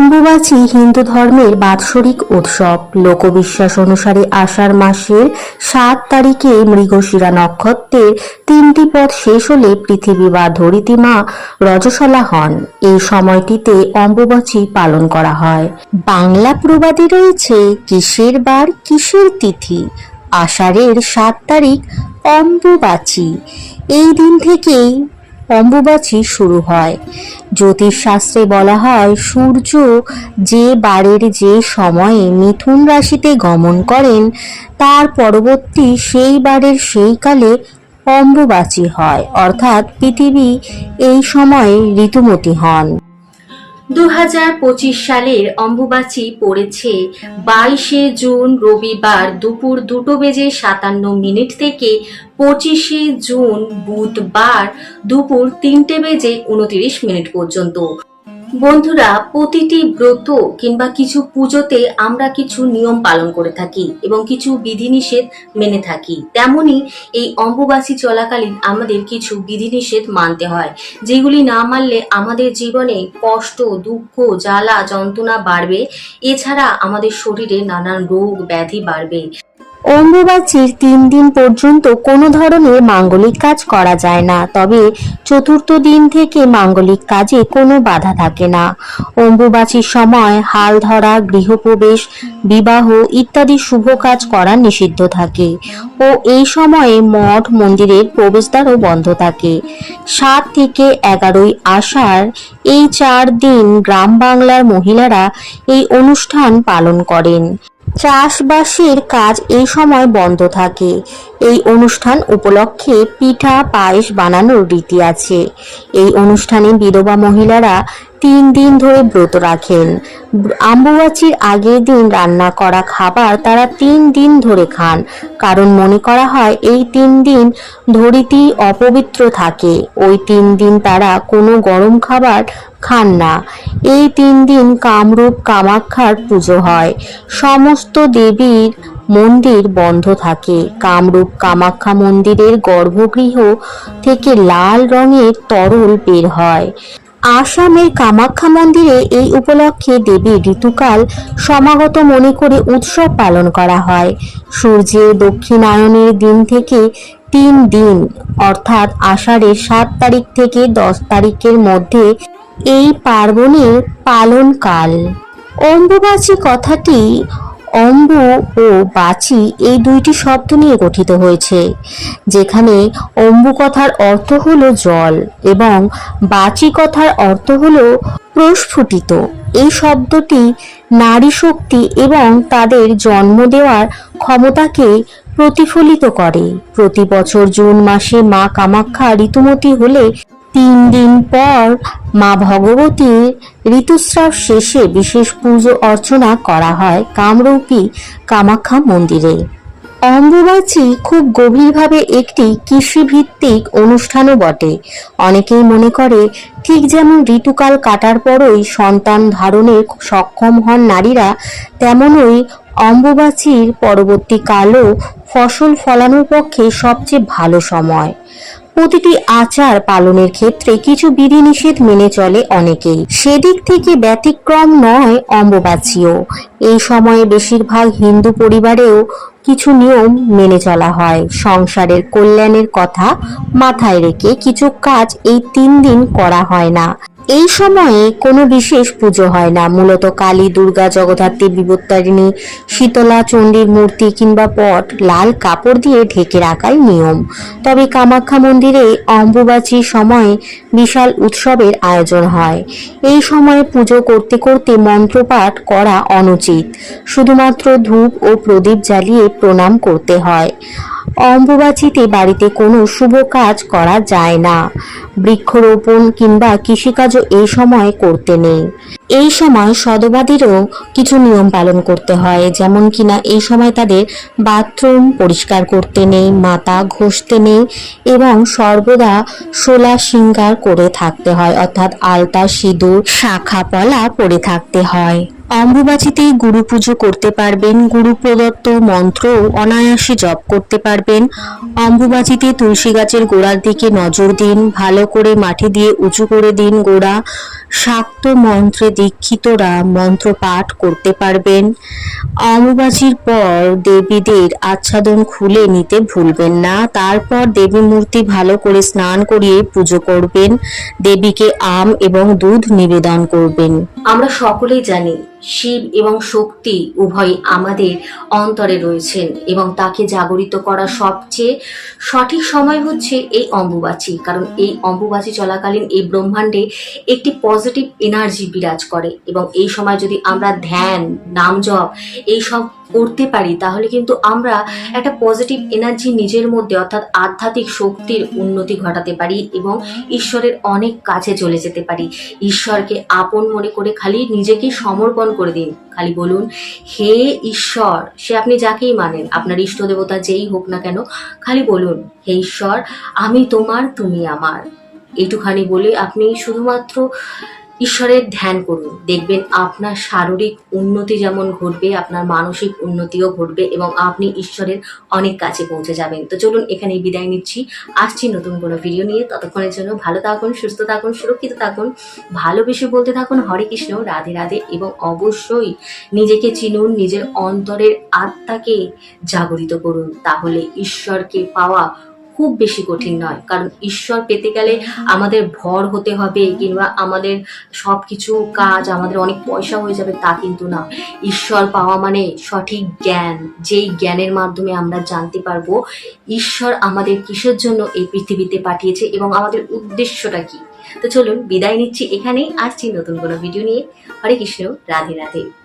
অম্বুবাচী হিন্দু ধর্মের বাৎসরিক উৎসব। লোকবিশ্বাস অনুসারে আষাঢ় মাসের সাত তারিখে মৃগশিরা নক্ষত্রের তিনটি পথ শেষ হলে পৃথিবী বা ধরিত্রী মা রজসলা হন। এই সময়টিতে অম্বুবাচী পালন করা হয়। বাংলা প্রবাদে রয়েছে, কিসের বার কিসের তিথি? আষাঢ়ের সাত তারিখ অম্বুবাচী। এই দিন থেকেই অম্বুবাচী শুরু হয়। জ্যোতিষশাস্ত্রে বলা হয়, সূর্য যে বারের যে সময়ে মিথুন রাশিতে গমন করেন, তার পরবর্তী সেই বারের সেই কালে অম্বুবাচী হয়। অর্থাৎ পৃথিবী এই সময়ে ঋতুমতী হন। দু হাজার পঁচিশ সালের অম্বুবাচী পড়েছে। বাইশে জুন রবিবার দুপুর দুটো বেজে সাতান্ন মিনিট থেকে পঁচিশে জুন বুধবার দুপুর তিনটে বেজে উনতিরিশ মিনিট পর্যন্ত। বন্ধুরা, প্রতিটি ব্রত কিংবা কিছু পুজোতে আমরা কিছু নিয়ম পালন করে থাকি এবং কিছু বিধিনিষেধ মেনে থাকি। তেমনি এই অম্বুবাসী চলাকালীন আমাদের কিছু বিধিনিষেধ মানতে হয়, যেগুলি না মানলে আমাদের জীবনে কষ্ট, দুঃখ, জ্বালা, যন্ত্রণা বাড়বে। এছাড়া আমাদের শরীরে নানান রোগ, ব্যাধি বাড়বে। অম্বুবাচীর তিন দিন পর্যন্ত কোনো ধরনের মাঙ্গলিক কাজ করা যায় না, তবে চতুর্থ দিন থেকে মাঙ্গলিক কাজে কোনো বাধা থাকে না। অম্বুবাচীর সময় হাল ধরা, গৃহপ্রবেশ, বিবাহ ইত্যাদি শুভ কাজ করা নিষিদ্ধ থাকে ও এই সময়ে মঠ, মন্দিরের প্রবেশদ্বারও বন্ধ থাকে। সাত থেকে এগারোই আষাঢ় এই চার দিন গ্রাম বাংলার মহিলারা এই অনুষ্ঠান পালন করেন। চাষবাসের কাজ এই সময় বন্ধ থাকে। এই অনুষ্ঠান উপলক্ষে পিঠা, পায়েস বানানোর রীতি আছে। এই অনুষ্ঠানে বিধবা মহিলারা তিন দিন ধরে ব্রত রাখেন। আম্বুবাচির আগের দিন রান্না করা খাবার তারা তিন দিন ধরে খান। কারণ মনে করা হয়, এই তিন দিন ধরিত্রী অপবিত্র থাকে। ওই তিন দিন তারা কোনো গরম খাবার খান না। এই তিন দিন কামরূপ কামাক্ষার পুজো হয়। সমস্ত দেবীর মন্দির বন্ধ থাকে। কামরূপ কামাখ্যা মন্দিরের গর্ভগৃহ থেকে লাল রঙের তরল বের হয়। আসামের কামাখ্যা মন্দিরে এই উপলক্ষে দেবী ঋতুকাল সমাগত মনে করে উৎসব পালন করা হয়। সূর্যের দক্ষিণায়নের দিন থেকে তিন দিন, অর্থাৎ আষাঢ়ের সাত তারিখ থেকে দশ তারিখের মধ্যে এই পার্বণের পালনকাল। অম্বুবাচী কথাটি অম্বু ও বাচি এই দুইটি শব্দ নিয়ে গঠিত হয়েছে, যেখানে অম্বু কথার অর্থ হলো জল এবং বাচি কথার অর্থ হলো প্রস্ফুটিত। এই শব্দটি নারী শক্তি এবং তাদের জন্ম দেওয়ার ক্ষমতাকে প্রতিফলিত করে। প্রতি বছর জুন মাসে মা কামাখ্যা ঋতুমতী হলে তিন দিন পর মা ভগবতীর ঋতুস্রাব শেষে বিশেষ পুজো অর্চনা করা হয় কামরূপী কামাখ্যা মন্দিরে। অম্বুবাচী খুব গভীরভাবে একটি কৃষিভিত্তিক অনুষ্ঠানও বটে। অনেকেই মনে করে, ঠিক যেমন ঋতুকাল কাটার পরই সন্তান ধারণে সক্ষম হন নারীরা, তেমনই অম্বুবাচীর পরবর্তীকালও ফসল ফলানোর পক্ষে সবচেয়ে ভালো সময়। প্রতিটি আচার পালনের ক্ষেত্রে কিছু বিধিনিষেধ মেনে চলে অনেকেই। সেদিক থেকে ব্যতিক্রম নয় অম্বুবাচীও এই সময়ে বেশিরভাগ হিন্দু পরিবারেও কিছু নিয়ম মেনে চলা হয়। সংসারের কল্যাণের কথা মাথায় রেখে কিছু কাজ এই তিন দিন করা হয় না। এই সময়ে কোনো বিশেষ পুজো হয় না। মূলত কালী, দুর্গা, জগদ্ধাত্রী বিপত্তারিণী শীতলা, চণ্ডীর মূর্তি কিংবা পট, লাল কাপড় দিয়ে ঢেকে রাখাই নিয়ম। তবে কামাখ্যা মন্দিরে অম্বুবাচীর সময়ে বিশাল উৎসবের আয়োজন হয়। এই সময়ে পুজো করতে করতে মন্ত্রপাঠ করা অনুচিত। শুধুমাত্র ধূপ ও প্রদীপ জ্বালিয়ে প্রণাম করতে হয়। অম্বুবাচীতে বাড়িতে কোনো শুভ কাজ করা যায় না। বৃক্ষরোপণ কিংবা কৃষিকাজও এই সময় করতে নেই। এই সময় সদবাদীরও কিছু নিয়ম পালন করতে হয়, যেমন কিনা এই সময় তাদের বাথরুম পরিষ্কার করতে নেই, মাথা ঘষতে নেই এবং সর্বদা সোলা সিঙ্গার করে থাকতে হয়, অর্থাৎ আলতা, সিঁদুর, শাখা, পলা পরে থাকতে হয়। অম্বুবাচীতে গুরু পুজো করতে পারবেন, গুরু প্রদত্ত মন্ত্র অনায়াসে জপ করতে পারবেন। অম্বুবাচীতে তুলসী গাছের গোড়ার দিকে নজর দিন, ভালো করে মাটি দিয়ে উঁচু করে দিন গোড়া। শাক্ত মন্ত্রে দীক্ষিতরা মন্ত্র পাঠ করতে পারবেন। অমাবাসীর পর দেবীদের আচ্ছাদন খুলে নিতে ভুলবেন না। তারপর দেবী মূর্তি ভালো করে স্নান করিয়ে পুজো করবেন। দেবীকে আম এবং দুধ নিবেদন করবেন। আমরা সকলেই জানি শিব এবং শক্তি উভয় আমাদের অন্তরে রয়েছেন এবং তাকে জাগরিত করা সবচেয়ে সঠিক সময় হচ্ছে এই অম্বুবাচী। কারণ এই অম্বুবাচী চলাকালীন এই ব্রহ্মাণ্ডে একটি পজিটিভ এনার্জি বিরাজ করে এবং এই সময় যদি আমরা ধ্যান, নাম জপ এইসব করতে পারি তাহলে কিন্তু আমরা একটা পজিটিভ এনার্জি নিজের মধ্যে অর্থাৎ আধ্যাত্মিক শক্তির উন্নতি ঘটাতে পারি এবং ঈশ্বরের অনেক কাছে চলে যেতে পারি। ঈশ্বরকে আপন মনে করে খালি নিজেকে সমর্পণ করে দিন। খালি বলুন হে ঈশ্বর সে আপনি যাকেই মানেন আপনার ইষ্ট দেবতা যেই হোক না কেন খালি বলুন হে ঈশ্বর আমি তোমার তুমি আমার। এইটুখানি বলে আপনি শুধুমাত্র ঈশ্বরের ধ্যান করুন। দেখবেন আপনার শারীরিক উন্নতি যেমন ঘটবে, আপনার মানসিক উন্নতিও ঘটবে এবং আপনি ঈশ্বরের অনেক কাছে পৌঁছে যাবেন। তো চলুন এখানে বিদায় নিচ্ছি। আসছি নতুন কোনো ভিডিও নিয়ে। ততক্ষণের জন্য ভালো থাকুন, সুস্থ থাকুন, সুরক্ষিত থাকুন। ভালোবেসে বলতে থাকুন হরে কৃষ্ণ, রাধে রাধে এবং অবশ্যই নিজেকে চিনুন, নিজের অন্তরের আত্মাকে জাগরিত করুন। তাহলে ঈশ্বরকে পাওয়া খুব বেশি কঠিন নয়। কারণ ঈশ্বর পেতে গেলে আমাদের ভর হতে হবে কিংবা আমাদের সব কিছু কাজ, আমাদের অনেক পয়সা হয়ে যাবে তা কিন্তু না। ঈশ্বর পাওয়া মানে সঠিক জ্ঞান। যেই জ্ঞানের মাধ্যমে আমরা জানতে পারব, ঈশ্বর আমাদের কিসের জন্য এই পৃথিবীতে পাঠিয়েছে এবং আমাদের উদ্দেশ্যটা কি? তো চলুন বিদায় নিচ্ছি এখানেই। আসছি নতুন কোনো ভিডিও নিয়ে। হরে কৃষ্ণ, রাধে রাধে।